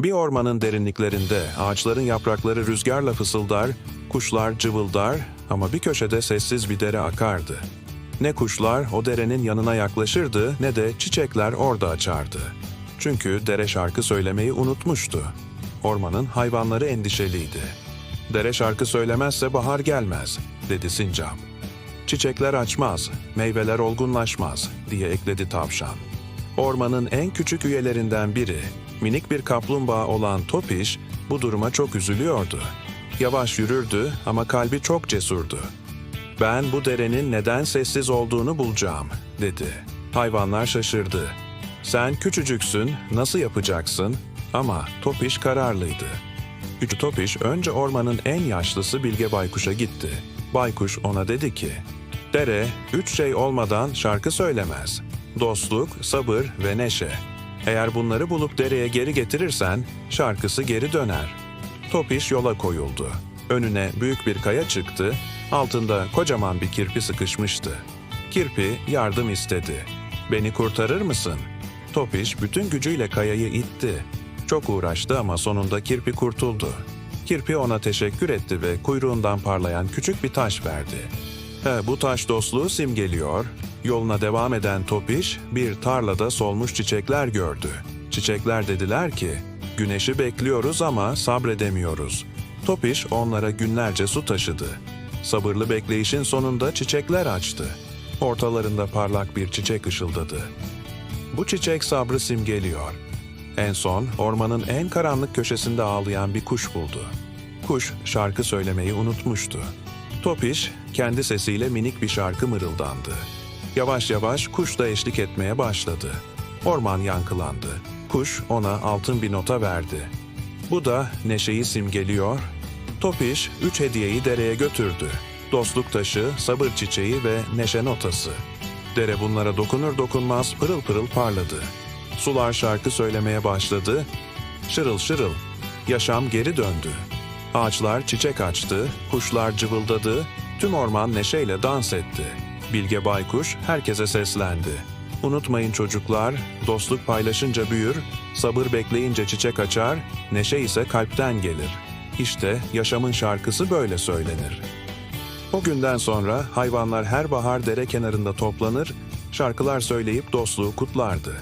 Bir ormanın derinliklerinde ağaçların yaprakları rüzgarla fısıldar, kuşlar cıvıldar ama bir köşede sessiz bir dere akardı. Ne kuşlar o derenin yanına yaklaşırdı ne de çiçekler orada açardı. Çünkü dere şarkı söylemeyi unutmuştu. Ormanın hayvanları endişeliydi. Dere şarkı söylemezse bahar gelmez, dedi sincap. Çiçekler açmaz, meyveler olgunlaşmaz, diye ekledi tavşan. Ormanın en küçük üyelerinden biri, minik bir kaplumbağa olan Topiş, bu duruma çok üzülüyordu. Yavaş yürürdü ama kalbi çok cesurdu. Ben bu derenin neden sessiz olduğunu bulacağım, dedi. Hayvanlar şaşırdı. Sen küçücüksün, nasıl yapacaksın? Ama Topiş kararlıydı. Küçük Topiş önce ormanın en yaşlısı Bilge Baykuş'a gitti. Baykuş ona dedi ki, Dere, üç şey olmadan şarkı söylemez. Dostluk, sabır ve neşe. Eğer bunları bulup dereye geri getirirsen, şarkısı geri döner. Topiş yola koyuldu. Önüne büyük bir kaya çıktı, altında kocaman bir kirpi sıkışmıştı. Kirpi yardım istedi. Beni kurtarır mısın? Topiş bütün gücüyle kayayı itti. Çok uğraştı ama sonunda kirpi kurtuldu. Kirpi ona teşekkür etti ve kuyruğundan parlayan küçük bir taş verdi. He, bu taş dostluğu simgeliyor. Yoluna devam eden Topiş bir tarlada solmuş çiçekler gördü. Çiçekler dediler ki, güneşi bekliyoruz ama sabredemiyoruz. Topiş onlara günlerce su taşıdı. Sabırlı bekleyişin sonunda çiçekler açtı. Ortalarında parlak bir çiçek ışıldadı. Bu çiçek sabrı simgeliyor. En son ormanın en karanlık köşesinde ağlayan bir kuş buldu. Kuş şarkı söylemeyi unutmuştu. Topiş kendi sesiyle minik bir şarkı mırıldandı. Yavaş yavaş kuş da eşlik etmeye başladı. Orman yankılandı. Kuş ona altın bir nota verdi. Bu da neşeyi simgeliyor. Topiş üç hediyeyi dereye götürdü. Dostluk taşı, sabır çiçeği ve neşe notası. Dere bunlara dokunur dokunmaz pırıl pırıl parladı. Sular şarkı söylemeye başladı. Şırıl şırıl. Yaşam geri döndü. Ağaçlar çiçek açtı, kuşlar cıvıldadı, tüm orman neşeyle dans etti. Bilge Baykuş herkese seslendi. Unutmayın çocuklar, dostluk paylaşınca büyür, sabır bekleyince çiçek açar, neşe ise kalpten gelir. İşte yaşamın şarkısı böyle söylenir. O günden sonra hayvanlar her bahar dere kenarında toplanır, şarkılar söyleyip dostluğu kutlardı.